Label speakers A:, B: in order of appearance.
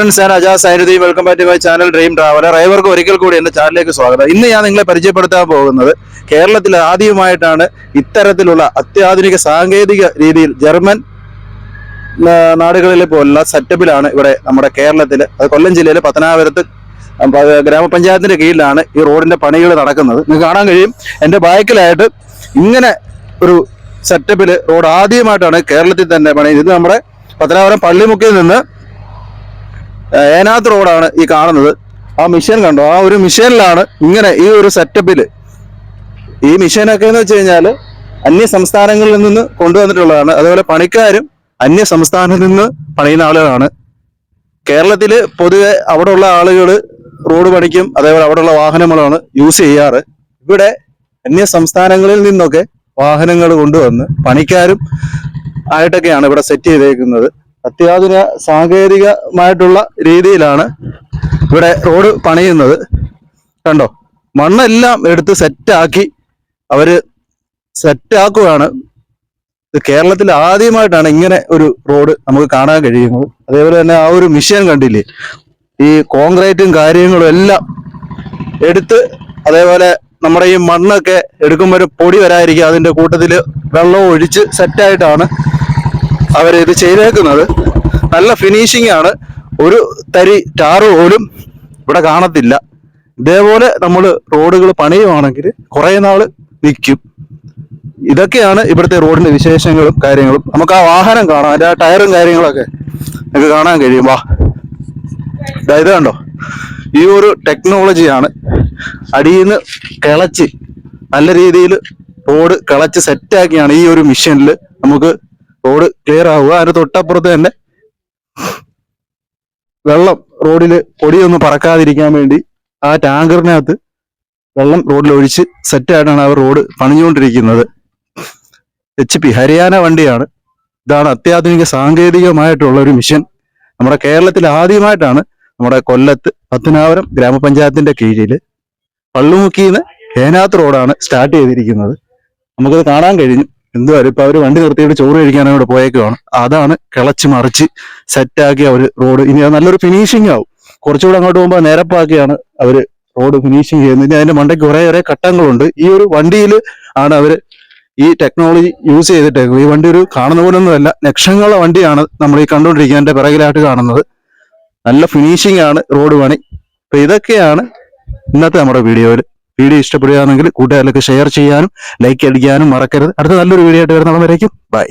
A: Friends ഞാൻ Ajas Sainuddin. Welcome back my channel dream traveller ഡ്രൈവർക്ക് ഒരിക്കൽ കൂടി എന്റെ ചാനലിലേക്ക് സ്വാഗതം. ഇന്ന് ഞാൻ നിങ്ങളെ പരിചയപ്പെടുത്താൻ പോകുന്നത് കേരളത്തിൽ ആദ്യമായിട്ടാണ് ഇത്തരത്തിലുള്ള അത്യാധുനിക സാങ്കേതിക രീതിയിൽ ജർമ്മൻ നാടുകളിലെ പോലുള്ള സെറ്റപ്പിലാണ് ഇവിടെ നമ്മുടെ കേരളത്തിൽ അത് കൊല്ലം ജില്ലയിലെ പത്തനാപുരത്ത് ഗ്രാമപഞ്ചായത്തിന്റെ കീഴിലാണ് ഈ റോഡിന്റെ പണികൾ നടക്കുന്നത്. നിങ്ങൾക്ക് കാണാൻ കഴിയും. എന്റെ ബാക്കിലായിട്ട് ഇങ്ങനെ ഒരു സെറ്റപ്പിൽ റോഡ് ആദ്യമായിട്ടാണ് കേരളത്തിൽ തന്നെ പണി. ഇത് നമ്മുടെ പത്തനാപുരം പള്ളിമുക്കിൽ നിന്ന് ഏനാത്ത് റോഡാണ് ഈ കാണുന്നത്. ആ മിഷൻ കണ്ടോ? ആ ഒരു മിഷനിലാണ് ഇങ്ങനെ ഈ ഒരു സെറ്റപ്പിൽ ഈ മിഷനൊക്കെ എന്ന് വെച്ച് കഴിഞ്ഞാൽ അന്യ സംസ്ഥാനങ്ങളിൽ നിന്ന് കൊണ്ടുവന്നിട്ടുള്ളതാണ്. അതുപോലെ പണിക്കാരും അന്യ സംസ്ഥാനത്ത് നിന്ന് പണിയുന്ന ആളുകളാണ്. കേരളത്തിൽ പൊതുവെ അവിടെയുള്ള ആളുകൾ റോഡ് പണിക്കും അതേപോലെ അവിടെയുള്ള വാഹനങ്ങളാണ് യൂസ് ചെയ്യാറ്. ഇവിടെ അന്യ സംസ്ഥാനങ്ങളിൽ നിന്നൊക്കെ വാഹനങ്ങൾ കൊണ്ടുവന്ന് പണിക്കാരും ആയിട്ടൊക്കെയാണ് ഇവിടെ സെറ്റ് ചെയ്തേക്കുന്നത്. അത്യാധുനിക സാങ്കേതികമായിട്ടുള്ള രീതിയിലാണ് ഇവിടെ റോഡ് പണിയുന്നത്. കണ്ടോ? മണ്ണെല്ലാം എടുത്ത് സെറ്റാക്കി അവർ സെറ്റാക്കുകയാണ് ഇത് കേരളത്തിൽ ആദ്യമായിട്ടാണ് ഇങ്ങനെ ഒരു റോഡ് നമുക്ക് കാണാൻ കഴിയുന്നത്. അതേപോലെ തന്നെ ആ ഒരു മിഷൻ കണ്ടില്ലേ? ഈ കോൺക്രീറ്റും കാര്യങ്ങളും എല്ലാം എടുത്ത് അതേപോലെ നമ്മുടെ ഈ മണ്ണൊക്കെ എടുക്കുമ്പോൾ ഒരു പൊടി വരാതിരിക്കുക അതിന്റെ കൂട്ടത്തിൽ വെള്ളം ഒഴിച്ച് സെറ്റായിട്ടാണ് അവർ ഇത് ചെയ്തേക്കുന്നത്? നല്ല ഫിനിഷിംഗ് ആണ്. ഒരു തരി ടാറ് പോലും ഇവിടെ കാണത്തില്ല. ഇതേപോലെ നമ്മൾ റോഡുകൾ പണിയുവാണെങ്കിൽ കുറേ നാൾ നിൽക്കും ഇതൊക്കെയാണ് ഇവിടുത്തെ റോഡിന്റെ വിശേഷങ്ങളും കാര്യങ്ങളും. നമുക്ക് ആ വാഹനം കാണാം. അതിന്റെ ആ ടയറും കാര്യങ്ങളൊക്കെ നമുക്ക് കാണാൻ കഴിയും. വാ. ഇത് കണ്ടോ? ഈ ഒരു ടെക്നോളജിയാണ് അടിയിൽ നിന്ന് കിളച്ച് നല്ല രീതിയിൽ റോഡ് കിളച്ച് സെറ്റാക്കിയാണ് ഈ ഒരു മിഷനിൽ നമുക്ക് റോഡ് ക്ലിയർ ആവുക. അതിന് തൊട്ടപ്പുറത്ത് തന്നെ വെള്ളം റോഡിൽ പൊടിയൊന്നും പറക്കാതിരിക്കാൻ വേണ്ടി ആ ടാങ്കറിനകത്ത് വെള്ളം റോഡിൽ ഒഴിച്ച് സെറ്റായിട്ടാണ് അവർ റോഡ് പണിഞ്ഞുകൊണ്ടിരിക്കുന്നത്. എച്ച് പി ഹരിയാന വണ്ടിയാണ്. ഇതാണ് അത്യാധുനിക സാങ്കേതികമായിട്ടുള്ള ഒരു മിഷൻ നമ്മുടെ കേരളത്തിൽ ആദ്യമായിട്ടാണ് നമ്മുടെ കൊല്ലത്ത് പത്തനാപുരം ഗ്രാമപഞ്ചായത്തിന്റെ കീഴിൽ പള്ളുമുക്കിന്ന് ഏനാത്ത് റോഡാണ് സ്റ്റാർട്ട് ചെയ്തിരിക്കുന്നത്. നമുക്കത് കാണാൻ കഴിഞ്ഞു. എന്തുവായാലും ഇപ്പൊ അവർ വണ്ടി നിർത്തിയിട്ട് ചോറ് കഴിക്കാനും ഇവിടെ പോയേക്കുവാണ്. അതാണ് കിളച്ച് മറിച്ച് സെറ്റാക്കിയ ഒരു റോഡ്. ഇനി നല്ലൊരു ഫിനിഷിംഗ് ആവും. കുറച്ചുകൂടെ അങ്ങോട്ട് പോകുമ്പോൾ നേരപ്പാക്കിയാണ് അവർ റോഡ് ഫിനിഷിംഗ് ചെയ്യുന്നത്. ഇനി അതിന്റെ മണ്ടയ്ക്ക് കുറെ കുറെ ഘട്ടങ്ങളുണ്ട്. ഈ ഒരു വണ്ടിയിൽ ആണ് അവർ ഈ ടെക്നോളജി യൂസ് ചെയ്തിട്ടേക്കുന്നത്. ഈ വണ്ടി ഒരു കാണുന്ന പോലെ ഒന്നുമല്ല ലക്ഷങ്ങളുടെ വണ്ടിയാണ് നമ്മൾ ഈ കണ്ടുകൊണ്ടിരിക്കുന്നതിന്റെ പിറകിലായിട്ട് കാണുന്നത്. നല്ല ഫിനിഷിംഗ് ആണ് റോഡ് പണി. അപ്പൊ ഇതൊക്കെയാണ് ഇന്നത്തെ നമ്മുടെ വീഡിയോയിൽ വീഡിയോ ഇഷ്ടപ്പെടുകയാണെങ്കിൽ കൂട്ടുകാരിലൊക്കെ ഷെയർ ചെയ്യാനും ലൈക്ക് അടിക്കാനും മറക്കരുത്. അടുത്ത നല്ലൊരു വീഡിയോ ആയിട്ട് വരുന്നവരേക്കും. ബൈ